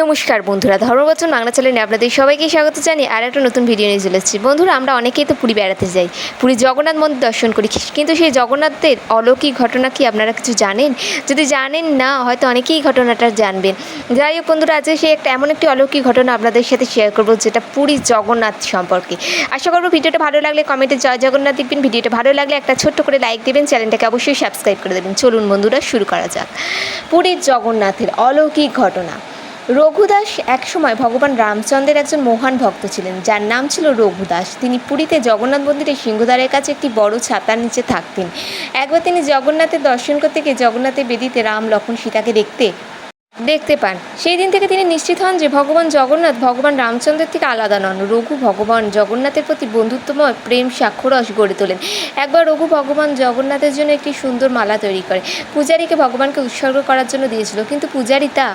নমস্কার বন্ধুরা, ধর্মবচন বাংলা চ্যানেলে আপনাদের সবাইকে স্বাগত জানিয়ে আর একটা নতুন ভিডিও নিয়ে চলে এসেছি। বন্ধুরা, আমরা অনেকেই তো পুরী বেড়াতে যাই। পুরী জগন্নাথ মন্দির দর্শন করি। কিন্তু সেই জগন্নাথের অলৌকিক ঘটনা কি আপনারা কিছু জানেন? যদি জানেন না, হয়তো অনেকেই ঘটনাটা জানবেন। যাই হোক বন্ধুরা, আজকে সেই একটা এমন একটি অলৌকিক ঘটনা আপনাদের সাথে শেয়ার করব, যেটা পুরী জগন্নাথ সম্পর্কে। আশা করব ভিডিওটা ভালো লাগলে কমেন্টে জয় জগন্নাথ দেখবেন ভিডিওটা ভালো লাগলে একটা ছোট্ট করে লাইক দেবেন। চ্যানেলটাকে অবশ্যই সাবস্ক্রাইব করে দেবেন। চলুন বন্ধুরা, শুরু করা যাক। পুরীর জগন্নাথের অলৌকিক ঘটনা। রঘুদাস একসময় ভগবান রামচন্দ্রের একজন মহান ভক্ত ছিলেন, যার নাম ছিল রঘুদাস তিনি পুরীতে জগন্নাথ মন্দিরের সিংহদ্বারের কাছে একটি বড় ছাতার নিচে থাকতেন। একবার তিনি জগন্নাথের দর্শন করতে গিয়ে জগন্নাথের বেদিতে রাম লক্ষ্মণ সীতাকে দেখতে দেখতে পান। সেই দিন থেকে তিনি নিশ্চিত হন যে ভগবান জগন্নাথ ভগবান রামচন্দ্রের থেকে আলাদা নন। রঘু ভগবান জগন্নাথের প্রতি বন্ধুত্বময় প্রেম সাক্ষরস গড়ে তোলেন। একবার রঘু ভগবান জগন্নাথের জন্য একটি সুন্দর মালা তৈরি করে। পূজারীকে ভগবানকে উৎসর্গ করার জন্য দিয়েছিল, কিন্তু পূজারী তা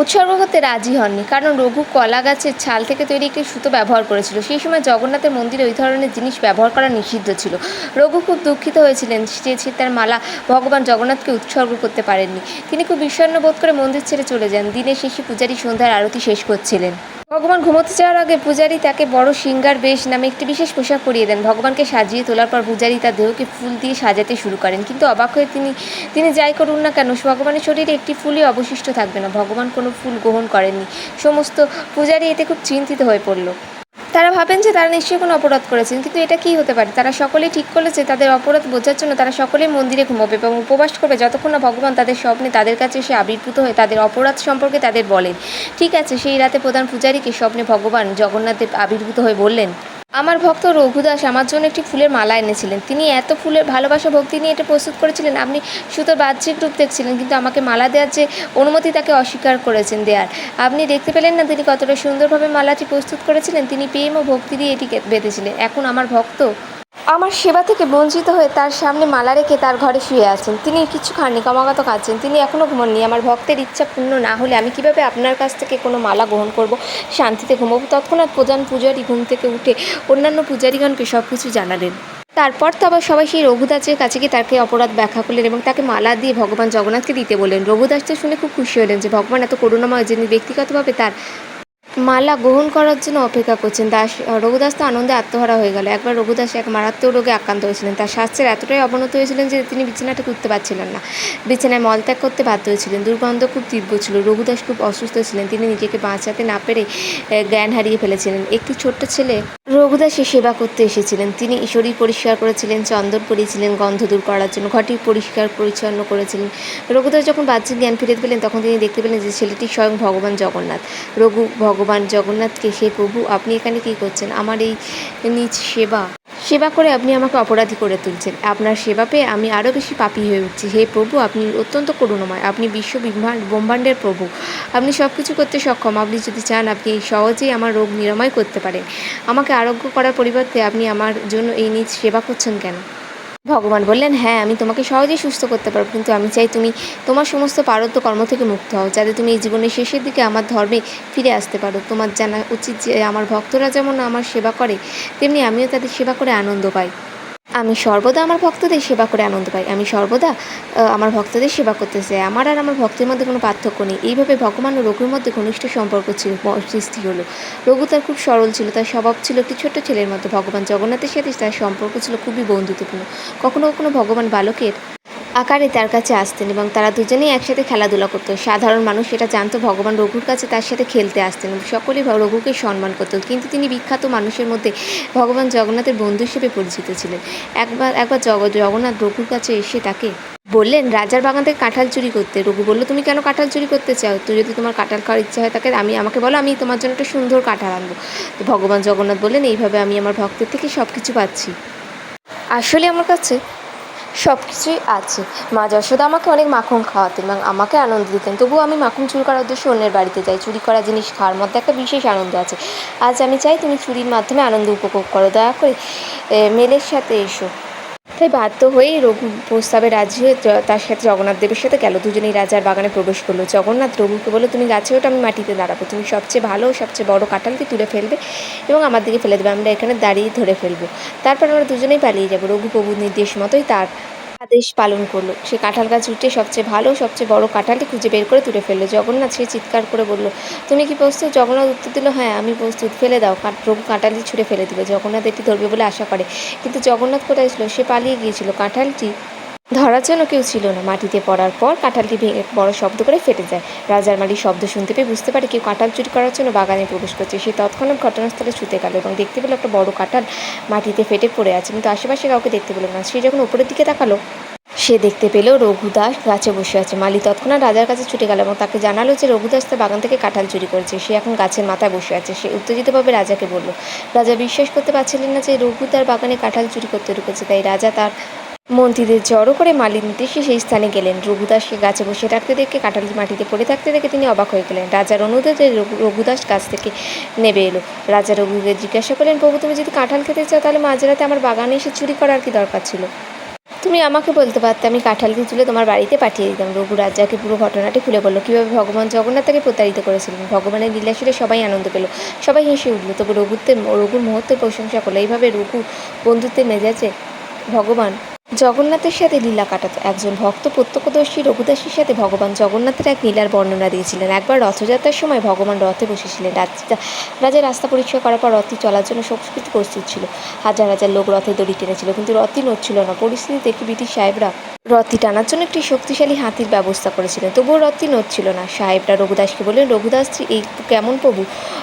উৎসর্গ করতে রাজি হননি। কারণ রঘু কলা গাছের ছাল থেকে তৈরি একটি সুতো ব্যবহার করেছিল। সেই সময় জগন্নাথের মন্দিরে ওই ধরনের জিনিস ব্যবহার করা নিষিদ্ধ ছিল। রঘু খুব দুঃখিত হয়েছিলেন যে সে তার মালা ভগবান জগন্নাথকে উৎসর্গ করতে পারেননি। তিনি খুব বিষণ্ণ বোধ করে মন্দির ছেড়ে চলে যান। দিনের শেষে পূজারী সন্ধ্যার আরতি শেষ করছিলেন। ভগবান ঘুমোতে যাওয়ার আগে পূজারী তাকে বড় সিঙ্গার বেশ নামে একটি বিশেষ পোশাক পরিয়ে দেন। ভগবানকে সাজিয়ে তোলার পর পূজারী তার দেহকে ফুল দিয়ে সাজাতে শুরু করেন। কিন্তু অবাক হয়ে তিনি তিনি যাই করুন না কেন, ভগবানের শরীরে একটি ফুলই অবশিষ্ট থাকবে না। ভগবান কোনো ফুল গ্রহণ করেননি। সমস্ত পূজারী এতে খুব চিন্তিত হয়ে পড়ল। তারা ভাবেন যে তারা নিশ্চয়ই কোনো অপরাধ করেছেন, কিন্তু এটা কি হতে পারে? তারা সকলেই ঠিক করেছে, তাদের অপরাধ বোঝার জন্য তারা সকলেই মন্দিরে ঘুমাবে এবং উপবাস করবে। যতক্ষণ না ভগবান তাদের স্বপ্নে তাদের কাছে এসে আবির্ভূত হয়ে তাদের অপরাধ সম্পর্কে তাদের বলেন। ঠিক আছে, সেই রাতে প্রধান পূজারীকে স্বপ্নে ভগবান জগন্নাথদেব আবির্ভূত হয়ে বললেন আমার ভক্ত রঘুদাস আমার জন্য একটি ফুলের মালা এনেছিলেন। তিনি এত ফুলের ভালোবাসা, ভক্তি নিয়ে এটা প্রস্তুত করেছিলেন, আপনি শুধু বাহ্যিক রূপ দেখছিলেন, কিন্তু আমাকে মালা দেওয়ার যে অনুমতি তাকে অস্বীকার করেছেন দেয়ার। আপনি দেখতে পেলেন না তিনি কতটা সুন্দরভাবে মালাটি প্রস্তুত করেছিলেন, তিনি প্রেম ও ভক্তি দিয়ে এটি বেঁধেছিলেন। এখন আমার ভক্ত আমার সেবা থেকে বঞ্চিত হয়ে তার সামনে মালা রেখে তার ঘরে শুয়ে আছেন। তিনি কিছু খাননি, ক্রমাগত খাচ্ছেন। তিনি এখনও ঘুমননি। আমার ভক্তের ইচ্ছা পূর্ণ না হলে আমি কীভাবে আপনার কাছ থেকে কোনো মালা গ্রহণ করব? শান্তিতে ঘুমবো। তৎক্ষণাৎ প্রধান পূজারী ঘুম থেকে উঠে অন্যান্য পূজারীগণকে সব কিছু জানালেন। তারপর তো আবার সবাই সেই রঘুদাসের কাছে গিয়ে তাকে অপরাধ ব্যাখ্যা করলেন এবং তাকে মালা দিয়ে ভগবান জগন্নাথকে দিতে বললেন। রঘুদাস তো শুনে খুব খুশি হলেন যে ভগবান এত করুণাময়, যিনি ব্যক্তিগতভাবে তার মালা গ্রহণ করার জন্য অপেক্ষা করছেন। দাস, রঘুদাস তো আনন্দে আত্মহারা হয়ে গেল। একবার রঘুদাস এক মারাত্মক রোগে আক্রান্ত হয়েছিলেন। তার স্বাস্থ্যের এতটাই অবনত হয়েছিলেন যে তিনি বিছানাটা উঠতে পারছিলেন না। বিছানায় মলত্যাগ করতে বাধ্য হয়েছিলেন। দুর্গন্ধ খুব তীব্র ছিল। রঘুদাস খুব অসুস্থ ছিলেন। তিনি নিজেকে বাঁচাতে না পেরে জ্ঞান হারিয়ে ফেলেছিলেন। একটি ছোট্ট ছেলে রঘুদাসের সেবা করতে এসেছিলেন। তিনি ঈশ্বরী পরিষ্কার করেছিলেন, চন্দন পরিয়েছিলেন, গন্ধ দূর করার জন্য ঘটি পরিষ্কার পরিচ্ছন্ন করেছিলেন। রঘুদাস যখন বাহ্যিক জ্ঞান ফিরে পেলেন, তখন তিনি দেখতে পেলেন যে ছেলেটি স্বয়ং ভগবান জগন্নাথ। রঘু ভগবান জগন্নাথকে, হে প্রভু, আপনি এখানে কী করছেন? আমার এই নিজ সেবা সেবা করে আপনি আমাকে অপরাধী করে তুলছেন। আপনার সেবা পেয়ে আমি আরও বেশি পাপি হয়ে উঠছি। হে প্রভু, আপনি অত্যন্ত করুণময়। আপনি বিশ্ব ব্রহ্মাণ্ডের প্রভু। আপনি সব কিছু করতে সক্ষম। আপনি যদি চান, আপনি সহজেই আমার রোগ নিরাময় করতে পারেন। আমাকে আরোগ্য করার পরিবর্তে আপনি আমার জন্য এই নিজ সেবা করছেন কেন? ভগবান বললেন হ্যাঁ আমি তোমাকে সহজেই সুস্থ করতে পারব, কিন্তু আমি চাই তুমি তোমার সমস্ত পারত্য কর্ম থেকে মুক্ত হও, যাতে তুমি এই জীবনের শেষের দিকে আমার ধর্মে ফিরে আসতে পারো। তোমার জানা উচিত যে, আমার ভক্তরা যেমন আমার সেবা করে, তেমনি আমিও তাদের সেবা করে আনন্দ পাই। আমি সর্বদা আমার ভক্তদের সেবা করে আনন্দ পাই। আমি সর্বদা আমার ভক্তদের সেবা করতে চাই আমার আর আমার ভক্তের মধ্যে কোনো পার্থক্য নেই। এইভাবে ভগবান ও রঘুর মধ্যে ঘনিষ্ঠ সম্পর্ক ছিল সৃষ্টি হলো। রঘু তার খুব সরল ছিল, তার স্বভাব ছিল একটি ছোট্ট ছেলের মতো। ভগবান জগন্নাথের সাথে তার সম্পর্ক ছিল খুবই বন্ধুত্বপূর্ণ। কখনো কখনো ভগবান বালকের আকারে তার কাছে আসতেন এবং তারা দুজনেই একসাথে খেলাধুলা করতো সাধারণ মানুষ এটা জানতো, ভগবান রঘুর কাছে তার সাথে খেলতে আসতেন সকলেই রঘুকে সম্মান করতো কিন্তু তিনি বিখ্যাত মানুষের মধ্যে ভগবান জগন্নাথের বন্ধু হিসেবে পরিচিত ছিলেন। একবার একবার জগ জগন্নাথ রঘুর কাছে এসে তাকে বললেন, রাজার বাগান থেকে কাঁঠাল চুরি করতে। রঘু বলল, তুমি কেন কাঁঠাল চুরি করতে চাও? তুই যদি তোমার কাঁঠাল খাওয়ার ইচ্ছা হয় তাকে আমি, আমাকে বলো, আমি তোমার জন্য একটা সুন্দর কাঁঠাল আনব। তো ভগবান জগন্নাথ বললেন, এইভাবে আমি আমার ভক্তের থেকে সব কিছু পাচ্ছি। আসলে আমার কাছে সব কিছুই আছে। মা যশোদা আমাকে অনেক মাখন খাওয়াতেন এবং আমাকে আনন্দ দিতেন। তবুও আমি মাখন চুরি করার উদ্দেশ্যে অন্যের বাড়িতে যাই। চুরি করা জিনিস খাওয়ার মধ্যে একটা বিশেষ আনন্দ আছে। আজ আমি চাই তুমি চুরির মাধ্যমে আনন্দ উপভোগ করো। দয়া করে মেলের সাথে এসো। তাই বাধ্য হয়েই রঘু প্রস্তাবে রাজি হয়ে তার সাথে জগন্নাথ দেবের সাথে গেল। দুজনেই রাজার বাগানে প্রবেশ করল। জগন্নাথ রঘুকে বলল, তুমি গাছে ওটা আমি মাটিতে দাঁড়াবো। তুমি সবচেয়ে ভালো সবচেয়ে বড় কাঁঠালকে তুলে ফেলবে এবং আমার দিকে ফেলে দেবে। আমরা এখানে দাঁড়িয়ে ধরে ফেলব। তারপর আমরা দুজনেই পালিয়ে যাব। রঘু প্রভুর নির্দেশ মতোই তার আদেশ পালন করল। সে কাঁঠাল গাছ উঠে সবচেয়ে ভালো, সবচেয়ে বড় কাঁঠালটি খুঁজে বের করে তুলে ফেলল। জগন্নাথ সে চিৎকার করে বলল, তুমি কি প্রস্তুত জগন্নাথ উত্তর দিল? হ্যাঁ আমি প্রস্তুত ফেলে দাও প্রভু কাঁঠালটি ছুঁড়ে ফেলে দিবে জগন্নাথ এটি ধরবে বলে আশা করে। কিন্তু জগন্নাথ কোথায় ছিল? সে পালিয়ে গিয়েছিল। কাঁঠালটি ধরার জন্য কেউ ছিল না। মাটিতে পড়ার পর কাঁঠালটি ভেঙে বড় শব্দ করে ফেটে যায়। রাজার মালিক শব্দ শুনতে পেয়ে বুঝতে পারে কেউ কাঁঠাল চুরি করার জন্য বাগানে প্রবেশ করছে। সে তৎক্ষণাৎ ঘটনাস্থলে ছুটে গেল এবং দেখতে পেল একটা বড় কাঁঠাল মাটিতে ফেটে পড়ে আছে কিন্তু আশেপাশে কাউকে দেখতে পেল না। সে যখন উপরের দিকে তাকালো, সে দেখতে পেল রঘুদাস গাছে বসে আছে। মালি তৎক্ষণাৎ রাজার কাছে ছুটে গেল এবং তাকে জানালো যে রঘুদাস তার বাগান থেকে কাঁঠাল চুরি করেছে। সে এখন গাছের মাথায় বসে আছে। সে উত্তেজিতভাবে রাজাকে বলল, রাজা বিশ্বাস করতে পারছিলেন না যে রঘু তার বাগানে কাঁঠাল চুরি করতে ঢুকেছে। তাই রাজা তার মন্ত্রীদের জড়ো করে মালির নির্দেশে সেই স্থানে গেলেন। রঘুদাসকে গাছে বসে থাকতে দেখে কাঁঠালটি মাটিতে পড়ে থাকতে দেখে তিনি অবাক হয়ে গেলেন। রাজার অনুরোধে রঘু- রঘুদাস গাছ থেকে নেমে এলো। রাজা রঘুকে জিজ্ঞাসা করলেন, প্রভু, তুমি যদি কাঁঠাল খেতে চাও, তাহলে মাঝরাতে আমার বাগানে এসে চুরি করার কি দরকার ছিল? তুমি আমাকে বলতে পারতে, আমি কাঁঠালটি তুলে তোমার বাড়িতে পাঠিয়ে দিতাম। রঘু রাজাকে পুরো ঘটনাটি খুলে বলল। কীভাবে ভগবান জগন্নাথ তাকে প্রতারিত করেছিলেন? ভগবানের লীলাশীলে সবাই আনন্দ পেল, সবাই হেসে উঠল। তবে রঘুত্বের রঘুর মুহূর্তে প্রশংসা করল। এইভাবে রঘু বন্ধুত্বের মেজাজে ভগবান জগন্নাথের সাথে লীলা কাটাতো একজন ভক্ত প্রত্যক্ষদর্শী রঘুদাসের সাথে ভগবান জগন্নাথের এক লীলার বর্ণনা দিয়েছিলেন। একবার রথযাত্রার সময় ভগবান রথে বসেছিলেন। রাজা রাস্তা পরিষ্কার করার পর রথটি চলার জন্য সংস্কৃতি প্রস্তুত ছিল। হাজার হাজার লোক রথে দড়ি টেনেছিল, কিন্তু রথটি নড়ছিল না। পরিস্থিতি দেখে ব্রিটিশ সাহেবরা রথটি টানার জন্য একটি শক্তিশালী হাতির ব্যবস্থা করেছিলেন। তবুও রথটি নড়ছিল না। সাহেবরা রঘুদাসকে বললেন, রঘুদাস এই কেমন প্রভু?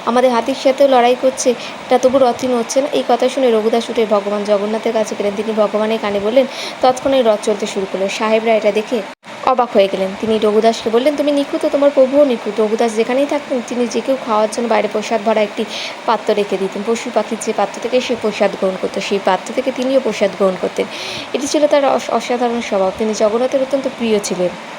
আমাদের হাতির সাথেও লড়াই করছে। তা তবু রথটি নড়ছে না? এই কথা শুনে রঘুদাস উঠে ভগবান জগন্নাথের কাছে গেলেন। তিনি ভগবানের কানে বললেন তৎক্ষণাৎ রথ চলতে শুরু করল। সাহেবরা এটা দেখে অবাক হয়ে গেলেন। তিনি রঘুদাসকে বললেন, তুমি নিখুঁত, তোমার প্রভুও নিখুঁত। রঘুদাস যেখানেই থাকতেন তিনি যে কেউ খাওয়ার জন্য বাইরে প্রসাদ ভরা একটি পাত্র রেখে দিতেন। পশু পাখির যে পাত্র থেকে সে প্রসাদ গ্রহণ করতো, সেই পাত্র থেকে তিনিও প্রসাদ গ্রহণ করতেন। এটি ছিল তার অস- অসাধারণ স্বভাব। তিনি জগন্নাথের অত্যন্ত প্রিয় ছিলেন।